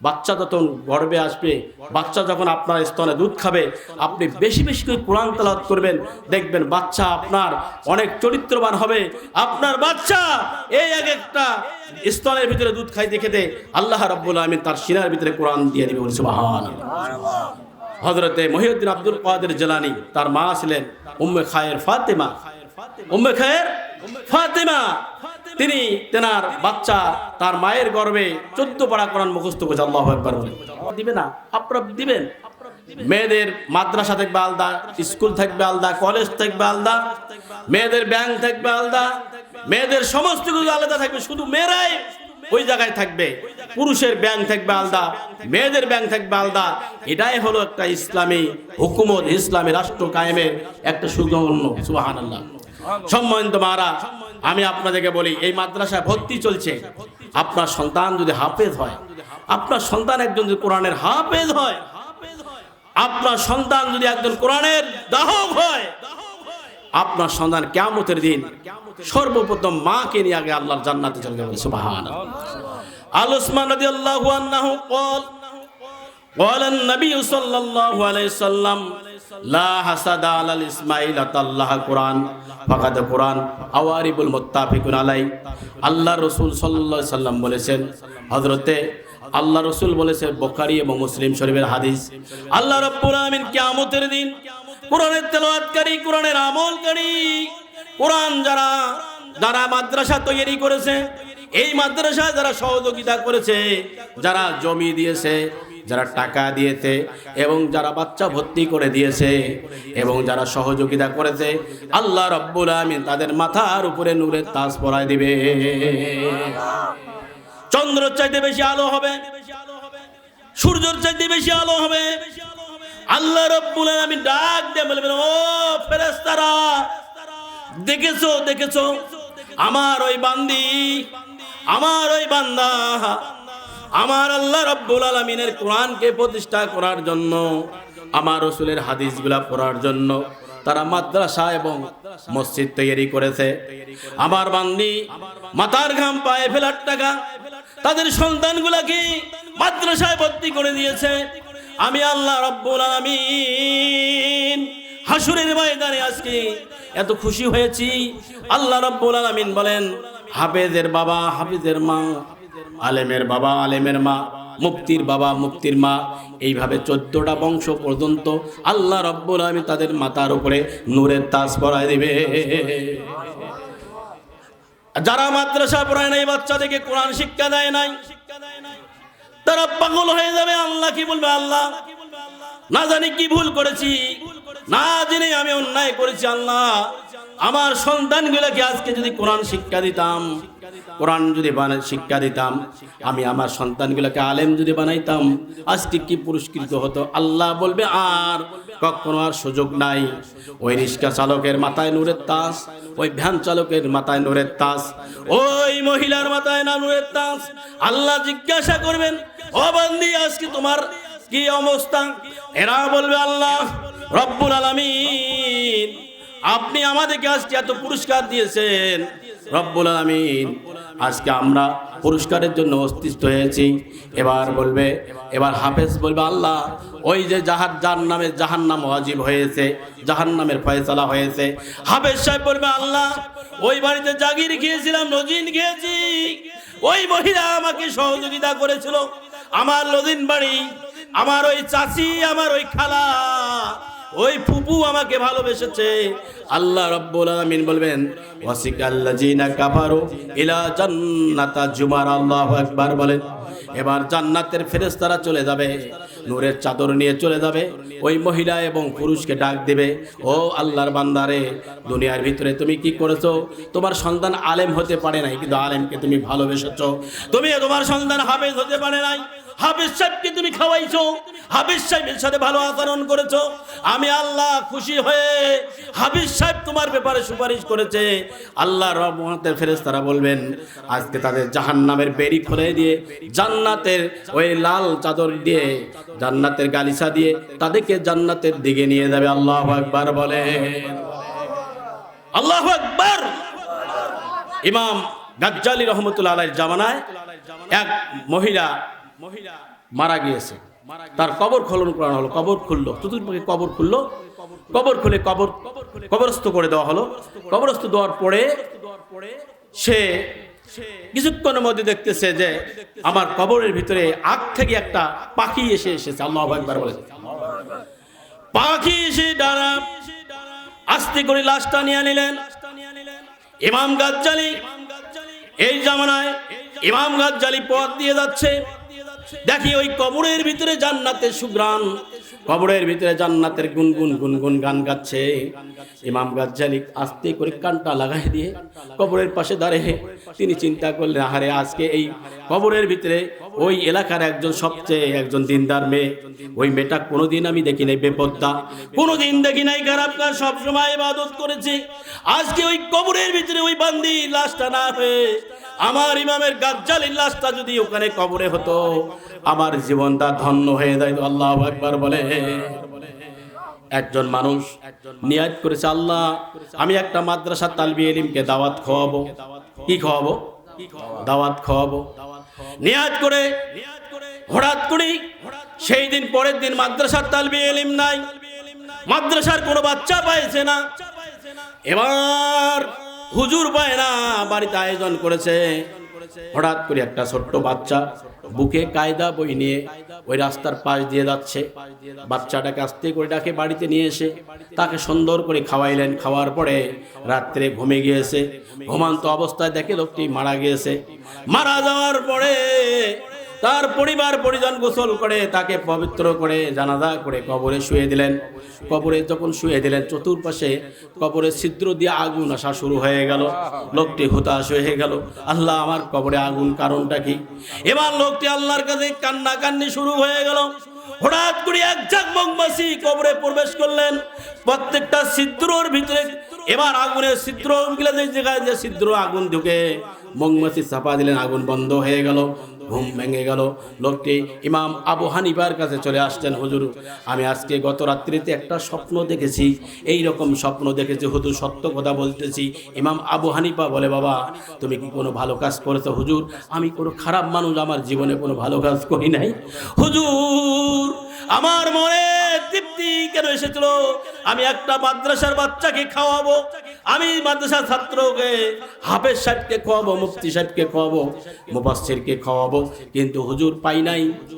বাচ্চা যখন গর্বে আসবে, বাচ্চা যখন আপনার স্তনে দুধ খাবে, আপনি বেশি বেশি করে কোরআন তালাত করবেন, দেখবেন বাচ্চা আপনার অনেক চরিত্রবান হবে। আপনার বাচ্চা এই এক একটা স্তনের ভিতরে দুধ খাইতে খেতে আল্লাহ রাব্বুল আমিন তার সিনার ভিতরে কোরআন দিয়ে দিবে বলছে মহান হজরতে মহিউদ্দিন আব্দুল কাদের জেলানি তার মা ছিলেন উম্মে খায়ের ফাতেমা। উম্মে খায়ের ফাতেমা। তিনি তেনার বাচ্চা, তার মায়ের গর্ভে চোদ্দ পাড়া কোরআন মুখস্থ করেছে, আল্লাহ একবার বলে। দিবে না আপনারা দিবেন। মেয়েদের মাদ্রাসা থাকবে আলাদা, স্কুল থাকবে আলাদা, কলেজ থাকবে আলাদা, মেয়েদের ব্যাংক থাকবে আলাদা, মেয়েদের সমস্ত কিছু আলাদা থাকবে, শুধু মেয়েরাই ওই জায়গায় থাকবে। পুরুষের ব্যাংক থাকবে আলাদা, মেয়েদের ব্যাংক থাকবে আলাদা। এটাই হলো একটা ইসলামী হুকুমত, ইসলামী রাষ্ট্র কায়েমের একটা সুগণ্য সুবাহান আল্লাহ সম্মানিত মারা আমি আপনাদেরকে বলি এই মাদ্রাসায় ভর্তি চলছে আপনার সন্তান যদি হাফেজ হয় আপনার সন্তান একজন যদি কোরআনের হাফেজ হয় আপনার সন্তান যদি একজন কোরআনের দাহক হয় আপনার সন্তান কেমতের দিন সর্বপ্রথম মাকে নিয়ে আগে আল্লাহর জান্নাতে চলে যাবে সুবহান আল উসমান রাদিয়াল্লাহু আনহু قال قال النبي صلى الله عليه وسلم লা আল্লাহ রসুল বলেছেন এবং মুসলিম শরীফের হাদিস আমিন দিন কোরআনের কোরআনের আমলকারী যারা যারা মাদ্রাসা তৈরি করেছে, এই মাদ্রাসা যারা সহযোগিতা করেছে, যারা জমি দিয়েছে যারা টাকা দিয়েছে এবং যারা বাচ্চা ভর্তি করে দিয়েছে এবং যারা সহযোগিতা করেছে, আল্লাহ রব্বুল আমিন তাদের মাথার উপরে নূরের তাজ পরায় দিবে। চন্দ্রের চাইতে বেশি আলো হবে, সূর্যের চাইতে বেশি আলো হবে। আল্লাহ রব্বুল আলামিন ডাক দিয়ে বলবেন ও ফেরেশতারা, দেখেছ দেখেছ, আমার ওই বান্দি, আমার ওই বান্দা আমার আল্লাহ রব্বুল আলমিনের কোরআনকে প্রতিষ্ঠা করার জন্য, আমার রসুলের হাদিসগুলা পড়ার জন্য তারা মাদ্রাসা এবং মসজিদ তৈরি করেছে। আমার বান্দি মাথার ঘাম, পায়ে ফেলার টাকা, তাদের সন্তানগুলাকে মাদ্রাসায় ভর্তি করে দিয়েছে? আমি আল্লাহ রব্বুল আলামিন হাসুরের ময়দানে আজকে এত খুশি হয়েছি। আল্লাহ রব্বুল আলামিন বলেন, হাফেজের বাবা, হাফিজের মা আলেমের বাবা, আলেমের মা মুক্তির বাবা মুক্তির মা, এইভাবে চোদ্দটা বংশ পর্যন্ত আল্লাহ রব্বুল আমি তাদের মাথার উপরে নূরের তাস পরায় দিবে। যারা মাদ্রাসা পড়ায় নাই বাচ্চাদেরকে কোরআন শিক্ষা দেয় নাই, তারা পাগল হয়ে যাবে, আল্লাহ কি বলবে আল্লাহ? না জানি কি ভুল করেছি, না জেনে আমি অন্যায় করেছি আল্লাহ। আমার সন্তানগুলোকে আজকে যদি কোরআন শিক্ষা দিতাম কোরআন যদি বানা- শিক্ষা দিতাম, আমি আমার সন্তানগুলোকে আলেম যদি বানাইতাম, আজকে কি পুরস্কৃত হতো? আল্লাহ বলবে, আর কখনো আর সুযোগ নাই। ওই রিক্সা চালকের মাথায় নূরের তাস ওই ভ্যান চালকের মাথায় নূরের তাস ওই মহিলার মাথায় না নূরের তাস আল্লাহ জিজ্ঞাসা করবেন, ও বান্দি, আজকে তোমার কি অবস্থা? এরা বলবে, আল্লাহ রব্বুল আলামিন আপনি আমাদেরকে আজকে এত পুরস্কার দিয়েছেন। রব্বুল আলামিন, আজকে আমরা পুরস্কারের জন্য অস্তিত্ব হয়েছি। এবার বলবে, এবার হাফেজ বলবে, আল্লাহ, ওই যে যাহার যার নামে জাহান নাম ওয়াজিব হয়েছে জাহান নামের ফয়সালা হয়েছে। হাফেজ সাহেব বলবে, আল্লাহ, ওই বাড়িতে জাগির খেয়েছিলাম, নজিন খেয়েছি। ওই মহিলা আমাকে সহযোগিতা করেছিল। আমার লদিন বাড়ি, আমার ওই চাচি, আমার ওই খালা ওই ফুপু আমাকে ভালোবেসেছে। আল্লাহ রব্বুল আলামিন বলবেন, ওয়াসিকাল্লাযিনা কাফারু ইলা জান্নাতা। জুমার আল্লাহু আকবার বলেন। এবার জান্নাতের ফেরেশতারা চলে যাবে, নূরের চাদর নিয়ে চলে যাবে। ওই মহিলা এবং পুরুষকে ডাক দেবে, ও আল্লাহর বান্দারে, দুনিয়ার ভিতরে তুমি কি করেছ? তোমার সন্তান আলেম হতে পারে নাই, কিন্তু আলেমকে তুমি ভালোবেসেছো। তুমি তোমার সন্তান হাফেজ হতে পারে নাই। হাফিজ সাহেবকে তুমি খাওয়াইছো। হাফিজ সাহেবের সাথে ভালো আচরণ করেছ। আমি আল্লাহ খুশি হয়ে হাফিজ সাহেব তোমার ব্যাপারে সুপারিশ করেছে। আল্লাহ রহমতের ফেরেশতারা বলবেন, আজকে তাদের জাহান্নামের বেরি খুলে দিয়ে, জান্নাতের ওই লাল চাদর দিয়ে, জান্নাতের গালিসা দিয়ে তাদেরকে জান্নাতের দিকে নিয়ে যাবে। আল্লাহ আকবার বলে আল্লাহ আকবার। ইমাম গাজ্জালি রহমতুল্লাহ আলাইয়ের জামানায় এক মহিলা মারা গিয়েছে। তার কবর খনন করানো হলো কবর খুললো চতুর্পাকে কবর খুললো কবর খুলে কবর কবরস্থ করে দেওয়া হলো। কবরস্থ দেওয়ার পরে সে কিছুক্ষণের মধ্যে দেখতেছে যে আমার কবরের ভিতরে আগ থেকে একটা পাখি এসে এসেছে। আল্লাহ একবার বলেছে পাখি এসে ডানা আস্তে করে লাশটা নিয়ে নিলেন। ইমাম গাজ্জালি এই জামানায় ইমাম গাজ্জালি পথ দিয়ে যাচ্ছে। দেখি ওই কবরের ভিতরে জান্নাতের সুগ্রাণ কবরের ভিতরে জান্নাতের গুনগুন গুনগুন গান গাচ্ছে। ইমাম গাজ্জালি আস্তে করে কানটা লাগাই দিয়ে কবরের পাশে দাঁড়িয়ে তিনি চিন্তা করলেন, আহারে, আজকে এই কবরের ভিতরে ওই এলাকার একজন সবচেয়ে একজন দিনদার মেয়ে, ওই মেয়েটা কোনোদিন আমি দেখি নাই, বেপদ্দা। কোনোদিন দেখি নাই, খারাপ কাজ সবসময় ইবাদত করেছে। আজকে ওই কবরের ভিতরে ওই বান্দি লাশটা না হয়ে আমার ইমামের গাজ্জালির লাশটা যদি ওখানে কবরে হতো, আমার জীবনটা ধন্য হয়ে যায় আল্লাহ একবার বলে, একজন মানুষ নিয়াজ করেছে, আল্লাহ, আমি একটা মাদ্রাসা তালবি এলিমকে দাওয়াত খাওয়াবো কি খাওয়াবো দাওয়াত খাওয়াবো নিয়াজ করে, হঠাৎ করে সেই দিন পরের দিন মাদ্রাসার তালবি এলিম নাই। মাদ্রাসার কোনো বাচ্চা পাইছে না। এবার হুজুর পায় না বাড়িতে আয়োজন করেছে। হঠাৎ করে একটা ছোট্ট বাচ্চা বুকে কায়দা বই নিয়ে ওই রাস্তার পাশ দিয়ে যাচ্ছে। বাচ্চাটাকে আস্তে করে ডাকে বাড়িতে নিয়ে এসে। তাকে সুন্দর করে খাওয়াইলেন। খাওয়ার পরে রাত্রে ঘুমে গিয়েছে। ঘুমান্ত অবস্থায় দেখে লোকটি মারা গিয়েছে। মারা যাওয়ার পরে তার পরিবার পরিজন গোসল করে, তাকে পবিত্র করে, জানাজা করে কবরে শুয়ে দিলেন। কবরে যখন শুয়ে দিলেন, চতুর্পাশে কবরে ছিদ্র দিয়ে আগুন আসা শুরু হয়ে গেল। লোকটি হতাশ হয়ে গেল। আল্লাহ, আমার কবরে আগুন কারণটা কি? এবার লোকটি আল্লাহর কাছে কান্না কান্নি শুরু হয়ে গেল। হঠাৎ করে এক ঝাঁক মগমাসি কবরে প্রবেশ করলেন। প্রত্যেকটা ছিদ্রর ভিতরে এবার আগুনের ছিদ্র যে জায়গায় যে ছিদ্র আগুন ঢুকে মগমাসি চাপা দিলেন, আগুন বন্ধ হয়ে গেল। ঘুম ভেঙে গেল। লোকটি ইমাম আবু হানিফার কাছে চলে আসছেন, হুজুর, আমি আজকে গত রাত্রিতে একটা স্বপ্ন দেখেছি। এই রকম স্বপ্ন দেখেছি, হুজুর, সত্য কথা বলতেছি। ইমাম আবু হানিফা বলে, বাবা, তুমি কি কোনো ভালো কাজ করেছ, হুজুর? আমি কোনো খারাপ মানুষ, আমার জীবনে কোনো ভালো কাজ করি নাই। হুজুর, আমার মনে তৃপ্তি কেন এসেছিল? আমি একটা মাদ্রাসার বাচ্চাকে খাওয়াবো আমি মাদ্রাসার ছাত্রকে, হাফেজ সাহেবকে খাওয়াবো, মুফতি সাহেবকে খাওয়াবো মুবাসিরকে খাওয়াবো, কিন্তু হুজুর পাই নাই।